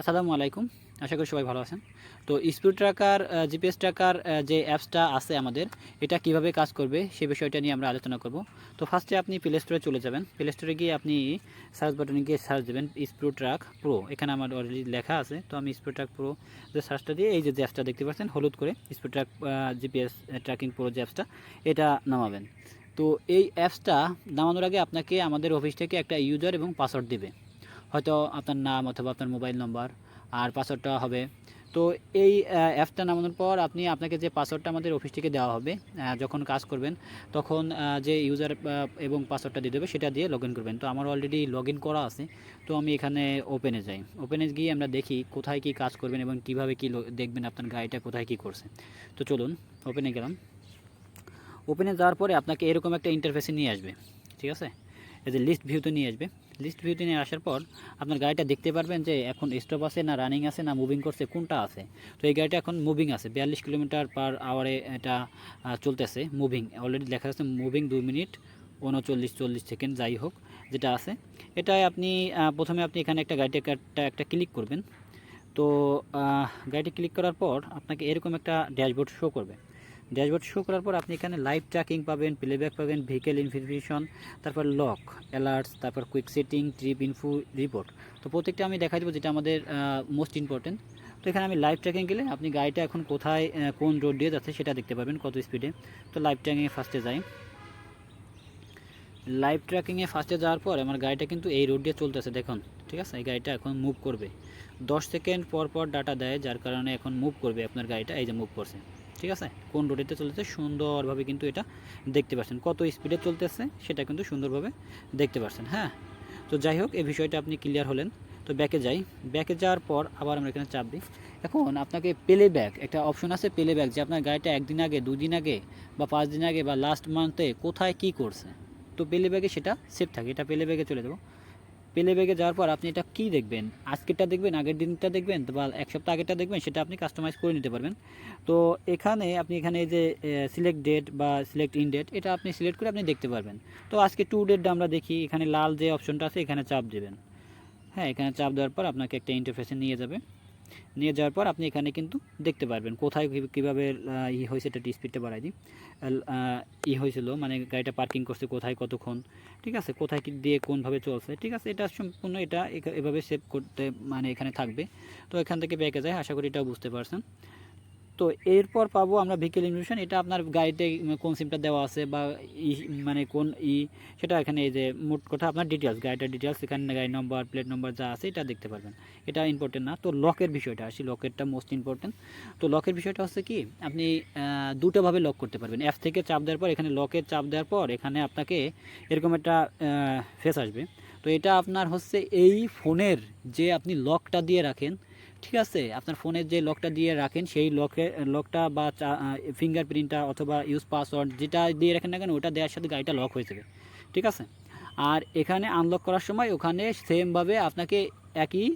আসসালামু আলাইকুম। আশা করি সবাই ভালো আছেন। তো স্পিড ট্র্যাকার জিপিএস ট্র্যাকার যে অ্যাপসটা আছে আমাদের, এটা কীভাবে কাজ করবে সে বিষয়টা নিয়ে আমরা আলোচনা করব। তো ফার্স্টে আপনি প্লে স্টোরে চলে যাবেন। প্লে স্টোরে গিয়ে আপনি সার্চ বাটনে গিয়ে সার্চ দেবেন স্পিড ট্র্যাক প্রো এখানে আমার অলরেডি লেখা আছে। তো আমি স্পিড ট্র্যাক প্রো যে সার্চটা দিয়ে, এই যে অ্যাপসটা দেখতে পাচ্ছেন, হলুদ করে speed track GPS tracking pro যে অ্যাপসটা, এটা নামাবেন। তো এই অ্যাপসটা নামানোর আগে আপনাকে আমাদের অফিস থেকে একটা ইউজার এবং পাসওয়ার্ড দেবে। হয়তো আপনার নাম অথবা আপনার মোবাইল নম্বর আর পাসওয়ার্ডটা হবে। তো এই অ্যাপটা নামানোর পর আপনি আপনাকে যে পাসওয়ার্ডটা আমাদের অফিস থেকে দেওয়া হবে যখন কাজ করবেন, তখন যে ইউজার এবং পাসওয়ার্ডটা দিয়ে দেবে সেটা দিয়ে লগ করবেন। তো আমার অলরেডি লগ করা আছে, তো আমি এখানে ওপেনে যাই। ওপেনে গিয়ে আমরা দেখি কোথায় কি কাজ করবেন এবং কীভাবে কি দেখবেন আপনার গাড়িটা কোথায় কি করছে। তো চলুন ওপেনে গেলাম। ওপেনে যাওয়ার পরে আপনাকে এরকম একটা ইন্টারফেসে নিয়ে আসবে, ঠিক আছে? এই যে লিস্ট ভিউতে নিয়ে আসবে। লিস্ট ভিউতে নিয়ে আসার পর আপনার গাড়িটা দেখতে পারবেন যে এখন স্টপ আছে না রানিং আছে না মুভিং করছে, কোনটা আছে? তো এই গাড়িটা এখন মুভিং আছে। বিয়াল্লিশ কিলোমিটার পার আওয়ারে এটা চলতেছে মুভিং অলরেডি লেখা আছে মুভিং দুই মিনিট, উনচল্লিশ, চল্লিশ সেকেন্ড যাই হোক, যেটা আছে। এটাই আপনি প্রথমে আপনি এখানে একটা গাড়িটা একটা একটা ক্লিক করবেন। তো গাড়িটি ক্লিক করার পর আপনাকে এরকম একটা ড্যাশবোর্ড শো করবে। ড্যাশবোর্ড শো করার পর আপনি এখানে লাইভ ট্র্যাকিং পাবেন প্লেব্যাক পাবেন ভেহিকেল ইনফরমেশন তারপর লক অ্যালার্টস তারপর quick setting trip info report তো প্রত্যেকটা আমি দেখাই দেবো যেটা আমাদের মোস্ট ইম্পর্টেন্ট তো এখানে আমি লাইভ ট্র্যাকিং গেলে আপনি গাড়িটা এখন কোথায় কোন রোড দিয়ে যাচ্ছে সেটা দেখতে পাবেন কত স্পিডে তো লাইভ ট্র্যাকিংয়ে ফার্স্টে যাই। লাইভ ট্র্যাকিংয়ে ফার্স্টে যাওয়ার পর আমার গাড়িটা কিন্তু এই রোড দিয়ে চলতেছে, দেখুন। ঠিক আছে? এই গাড়িটা এখন মুভ করবে। দশ সেকেন্ড পর পর ডাটা দেয়, যার কারণে এখন মুভ করবে আপনার গাড়িটা, এই যে মুভ করছে। ঠিক আছে? কোন রোডেতে চলতেছে সুন্দরভাবে কিন্তু এটা দেখতে পাচ্ছেন। কত স্পিডে চলতেছে সেটা কিন্তু সুন্দরভাবে দেখতে পাচ্ছেন হ্যাঁ? তো যাই হোক, এই বিষয়টা আপনি ক্লিয়ার হলেন। তো ব্যাকে যাই। ব্যাকে যাওয়ার পর আবার আমরা এখানে চাপ দিই। এখন আপনাকে পেলে ব্যাক একটা অপশন আছে পেলে ব্যাক যে আপনার গাড়িটা একদিন আগে, দুদিন আগে বা পাঁচ দিন আগে বা লাস্ট মান্থে কোথায় কি করছে। তো পেলে ব্যাগে সেটা সেভ থাকে। এটা পেলে ব্যাগে চলে যাব। পেলে ব্যাগে যাওয়ার পর আপনি এটা কী দেখবেন? আজকেরটা দেখবেন, আগের দিনটা দেখবেন বা এক সপ্তাহ আগেরটা দেখবেন, সেটা আপনি কাস্টমাইজ করে নিতে পারবেন। তো এখানে আপনি এখানে যে সিলেক্ট ডেট বা সিলেক্ট ইন ডেট এটা আপনি সিলেক্ট করে আপনি দেখতে পারবেন। তো আজকে টু ডেটটা আমরা দেখি, এখানে লাল যে অপশনটা আছে, এখানে চাপ দেবেন। হ্যাঁ এখানে চাপ দেওয়ার পর আপনাকে একটা ইন্টারফেসে নিয়ে যাবে। নিয়ে যাওয়ার পর আপনি এখানে কিন্তু দেখতে পারবেন কোথায় কীভাবে ই হয়েছে এটা স্পিডটা বাড়াই দিই। ই হয়েছিল মানে গাড়িটা পার্কিং করছে কোথায়, কতক্ষণ, ঠিক আছে? কোথায় কি দিয়ে কোনভাবে চলছে, ঠিক আছে? এটা সম্পূর্ণ এটা এভাবে সেভ করতে মানে এখানে থাকবে। তো এখান থেকে ব্যাকে যায়, আশা করি এটাও বুঝতে পারছেন। তো এরপর পাবো আমরা ভেহিকেল ইনফরমেশন এটা আপনার গাড়িতে কোন সিমটা দেওয়া আছে বা ই মানে কোন ই, সেটা এখানে এই যে মোট কথা আপনার ডিটেলস গাড়িটার ডিটেলস এখানে গাড়ি নম্বর প্লেট নম্বর যা আছে এটা দেখতে পারবেন। এটা ইম্পর্টেন্ট না। তো লকের বিষয়টা আসি লকেরটা মোস্ট ইম্পর্টেন্ট তো লকের বিষয়টা হচ্ছে কি, আপনি দুটোভাবে লক করতে পারবেন। অ্যাপ থেকে চাপ দেওয়ার পর, এখানে লকের চাপ দেওয়ার পর, এখানে আপনাকে এরকম একটা ফেস আসবে। তো এটা আপনার হচ্ছে এই ফোনের যে আপনি লকটা দিয়ে রাখেন ঠিক আছে, আপনার ফোনের যে লকটা দিয়ে রাখেন, সেই লকে লকটা বা ফিঙ্গারপ্রিন্টটা অথবা ইউজ পাসওয়ার্ড যেটা দিয়ে রাখেন না কেন, ওটা দেওয়ার সাথে গাড়িটা লক হয়ে যাবে। ঠিক আছে? আর এখানে আনলক করার সময় ওখানে সেমভাবে আপনাকে একই,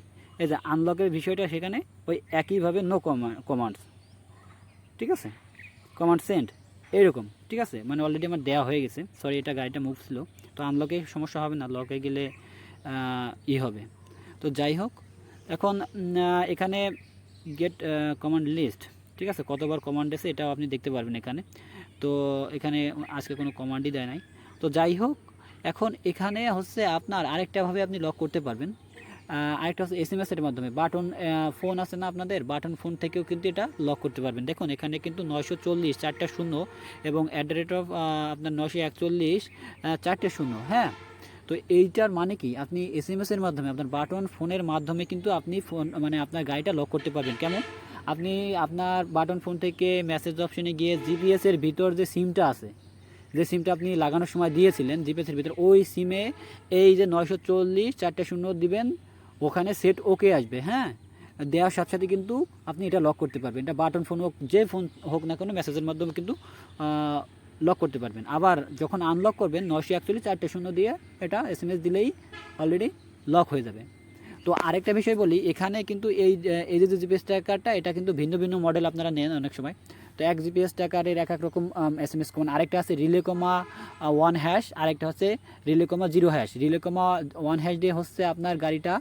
এই যে আনলকের বিষয়টা সেখানে ওই একইভাবে নো কমান্ডস ঠিক আছে? কমান্ড সেন্ড এরকম ঠিক আছে? মানে অলরেডি আমার দেওয়া হয়ে গেছে। সরি এটা গাড়িটা মুভ ছিল তো আনলকে সমস্যা হবে না লকে গেলে ই হবে। তো যাই হোক এখন এখানে গেট কমান্ড লিস্ট ঠিক আছে? কতবার কমান্ড এসে এটাও আপনি দেখতে পারবেন এখানে। তো এখানে আজকে কোনো কমান্ডই দেয় নাই। তো যাই হোক, এখন এখানে হচ্ছে আপনার আরেকটাভাবে আপনি লক করতে পারবেন। আরেকটা হচ্ছে এস এম এসের মাধ্যমে বাটন ফোন আছে না আপনাদের? বাটন ফোন থেকেও কিন্তু এটা লক করতে পারবেন। দেখুন, এখানে কিন্তু নয়শো চল্লিশ, চারটা শূন্য এবং অ্যাট দ্য রেট অফ আপনার নয়শো একচল্লিশ চারটে শূন্য হ্যাঁ? তো এইটার মানে কি? আপনি এস এম এসের মাধ্যমে, আপনার বাটন ফোনের মাধ্যমে কিন্তু আপনি ফোন মানে আপনার গাড়িটা লক করতে পারবেন। কেমন? আপনি আপনার বাটন ফোন থেকে মেসেজ অপশনে গিয়ে জিপিএসের ভিতর যে সিমটা আছে, যে সিমটা আপনি লাগানোর সময় দিয়েছিলেন জিপিএসের ভিতর, ওই সিমে এই যে নয়শো চল্লিশ, চারটে শূন্য দিবেন, ওখানে সেট ওকে আসবে হ্যাঁ? দেওয়ার সাথে সাথে কিন্তু আপনি এটা লক করতে পারবেন। এটা বাটন ফোন হোক, যে ফোন হোক না কোনো মেসেজের মাধ্যমে কিন্তু লক করতে পারবেন। আবার যখন আনলক করবেন, নয়শো একচল্লিশ চারটে শূন্য দিয়ে এটা এস দিলেই অলরেডি লক হয়ে যাবে। তো আরেকটা বিষয় বলি, এখানে কিন্তু এই এই যে জিপিএস ট্র্যাকারটা এটা কিন্তু ভিন্ন ভিন্ন মডেল আপনারা নেন অনেক সময়। তো এক জিপিএস ট্র্যাকারের এক এক রকম এস এম এস কোন আরেকটা আছে রিলেকমা ওয়ান হ্যাশ আরেকটা হচ্ছে relay comma zero hash relay comma one hash দিয়ে হচ্ছে আপনার গাড়িটা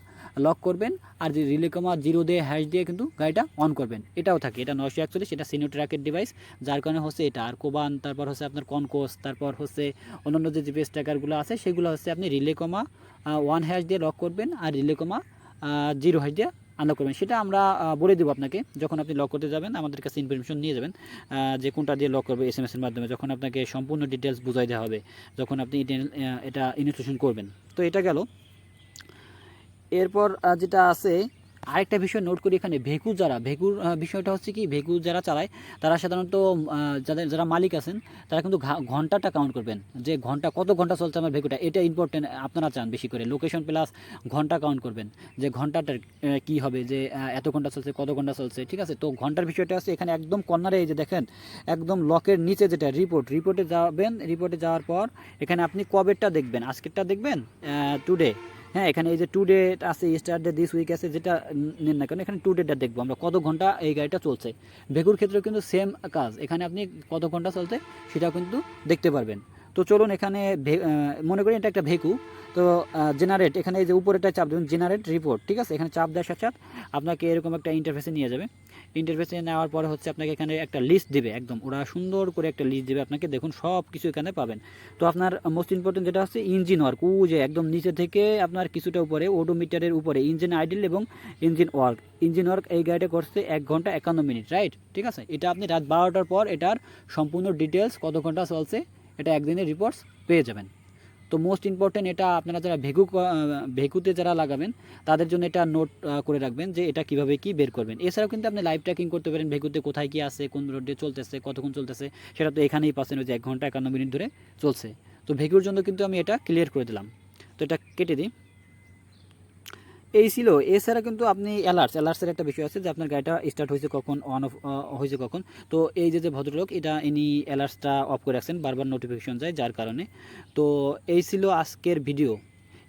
লক করবেন, আর যে রিলে কমা জিরো দিয়ে হ্যাশ দিয়ে কিন্তু গাড়িটা অন করবেন। এটাও থাকে, এটা নয়শো একচল্লিশ, এটা সিনিয়র ট্র্যাকের ডিভাইস যার কারণে হচ্ছে এটা। আর কোবান তারপর হচ্ছে আপনার কনকোস তারপর হচ্ছে অন্যান্য যে জিপিএস ট্র্যাকারগুলো আছে, সেগুলো হচ্ছে আপনি রিলে কমা ওয়ান হ্যাশ দিয়ে লক করবেন, আর রিলে কমা জিরো হ্যাশ দিয়ে আনলক করবেন। সেটা আমরা বলে দেবো আপনাকে, যখন আপনি লক করতে যাবেন, আমাদের কাছে ইনফরমেশন নিয়ে যাবেন যে কোনটা দিয়ে লক করবে এস এম এসের মাধ্যমে। যখন আপনাকে সম্পূর্ণ ডিটেলস বোঝাই দেওয়া হবে, যখন আপনি এটা- ইনস্টলেশন করবেন। তো এটা গেল। এরপর যেটা আছে আরেকটা বিষয় নোট করি এখানে ভেকু যারা, ভেকুর বিষয়টা হচ্ছে কি ভেকু যারা চালায়, তারা সাধারণত যাদের, যারা মালিক আছেন, তারা কিন্তু ঘন্টাটা কাউন্ট করবেন। যে ঘণ্টা, কত ঘণ্টা চলছে আমার ভেকুটা, এটা ইম্পর্টেন্ট আপনারা চান বেশি করে। লোকেশন প্লাস ঘণ্টা কাউন্ট করবেন। যে ঘন্টাটার কি হবে, যে এত ঘণ্টা চলছে, কত ঘণ্টা চলছে, ঠিক আছে? তো ঘণ্টার বিষয়টা আছে এখানে একদম কর্নারে এই যে দেখেন, একদম লকের নিচে যেটা রিপোর্ট রিপোর্টে যাবেন রিপোর্টে যাওয়ার পর, এখানে আপনি কবেরটা দেখবেন? আজকেরটা দেখবেন? টুডে হ্যাঁ এখানে এই যে টু ডেট আছে স্টার ডে দিস উইক আছে, যেটা নেন না কেন, এখানে টু ডেটটা দেখব আমরা, কত ঘণ্টা এই গাড়িটা চলছে। ভেকুর ক্ষেত্রেও কিন্তু সেম কাজ, এখানে আপনি কত ঘণ্টা চলছে সেটাও কিন্তু দেখতে পারবেন। তো চলুন এখানে মনে করি এটা একটা ভেকু। তো জেনারেট এখানে এই যে উপরেটা চাপ দেবেন জেনারেট রিপোর্ট ঠিক আছে? এখানে চাপ দেওয়ার সাথে আপনাকে এরকম একটা ইন্টারফেসে নিয়ে যাবে। ইন্টারফেসে নেওয়ার পরে হচ্ছে আপনাকে এখানে একটা লিস্ট দিবে, একদম। ওরা সুন্দর করে একটা লিস্ট দেবে, আপনাকে দেখুন সব কিছু এখানে পাবেন। তো আপনার মোস্ট ইম্পর্টেন্ট যেটা হচ্ছে ইঞ্জিন ওয়ার্ক ও যে একদম নিচে থেকে আপনার কিছুটা উপরে ওডোমিটারের উপরে ইঞ্জিন আইডল এবং ইঞ্জিন ওয়ার্ক ইঞ্জিন ওয়ার্ক এই গাড়িটা করছে এক ঘণ্টা একান্ন মিনিট রাইট ঠিক আছে? এটা আপনি রাত বারোটার পর এটার সম্পূর্ণ ডিটেলস কত ঘণ্টা চলছে এটা একদিনের রিপোর্টস পেয়ে যাবেন। তো মোস্ট ইম্পর্টেন্ট এটা আপনারা যারা ভেকু ভেকুতে যারা লাগাবেন, তাদের জন্য এটা নোট করে রাখবেন যে এটা কীভাবে কি বের করবেন। এছাড়াও কিন্তু আপনি লাইভ ট্র্যাকিং করতে পারেন ভেকুতে কোথায় কি আছে, কোন রোডে চলতেছে, কতক্ষণ চলতেছে, সেটা তো এখানেই পাচ্ছেন, ওই যে এক ঘণ্টা একান্ন মিনিট ধরে চলছে। তো ভেকুর জন্য কিন্তু আমি এটা ক্লিয়ার করে দিলাম। তো এটা কেটে দিই। এই ছিল। এছাড়া কিন্তু আপনি অ্যালার্টস অ্যালার্টসের একটা বিষয় আছে যে আপনার গাড়িটা স্টার্ট হয়েছে কখন অন অফ হয়েছে কখন। তো এই যে যে ভদ্রলোক, এটা ইনি অ্যালার্টসটা অফ করে রাখছেন, বারবার নোটিফিকেশন যায় যার কারণে। তো এই ছিল আজকের ভিডিও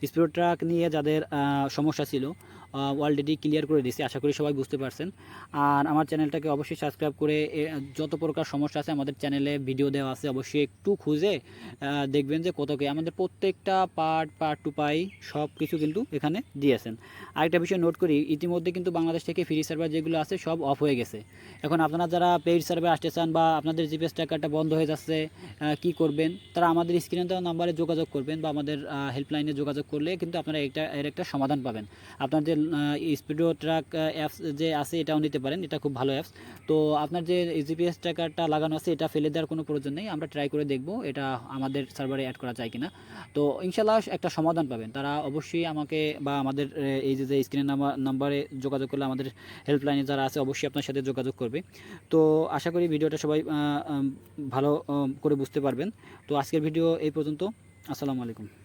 স্পিড ট্রাক নিয়ে যাদের সমস্যা ছিল অলরেডি ক্লিয়ার করে দিয়েছি, আশা করি সবাই বুঝতে পারছেন। আর আমার চ্যানেলটাকে অবশ্যই সাবস্ক্রাইব করে যত প্রকার সমস্যা আছে আমাদের চ্যানেলে ভিডিও দেওয়া আছে, অবশ্যই একটু খুঁজে দেখবেন যে কত কি, আমাদের প্রত্যেকটা পার্ট পার্ট টু পাই সব কিছু কিন্তু এখানে দিয়েছেন। আরেকটা বিষয় নোট করি, ইতিমধ্যে কিন্তু বাংলাদেশ থেকে ফ্রি সার্ভার যেগুলো আছে সব অফ হয়ে গেছে। এখন আপনারা যারা পেইড সার্ভার আসতে চান বা আপনাদের জিপিএস ট্র্যাকারটা বন্ধ হয়ে যাচ্ছে কি করবেন? তারা আমাদের স্ক্রিনে দেওয়া নাম্বারে যোগাযোগ করবেন বা আমাদের হেল্পলাইনে যোগাযোগ করলে কিন্তু আপনারা একটা এর একটা সমাধান পাবেন। আপনার যে স্পিডো ট্রাক অ্যাপস যে আছে, এটাও নিতে পারেন। এটা খুব ভালো অ্যাপস তো আপনার যে জিপিএস ট্র্যাকারটা লাগানো আছে, এটা ফেলে দেওয়ার কোনো প্রয়োজন নেই। আমরা ট্রাই করে দেখব এটা আমাদের সার্ভারে অ্যাড করা যায় কিনা। তো ইনশাল্লাহ একটা সমাধান পাবেন। তারা অবশ্যই আমাকে বা আমাদের এই যে যে স্ক্রিনের নাম্বারে যোগাযোগ করলে আমাদের হেল্পলাইনে যারা আছে, অবশ্যই আপনার সাথে যোগাযোগ করবে। তো আশা করি ভিডিওটা সবাই ভালো করে বুঝতে পারবেন। তো আজকের ভিডিও এই পর্যন্ত। আসসালামু আলাইকুম।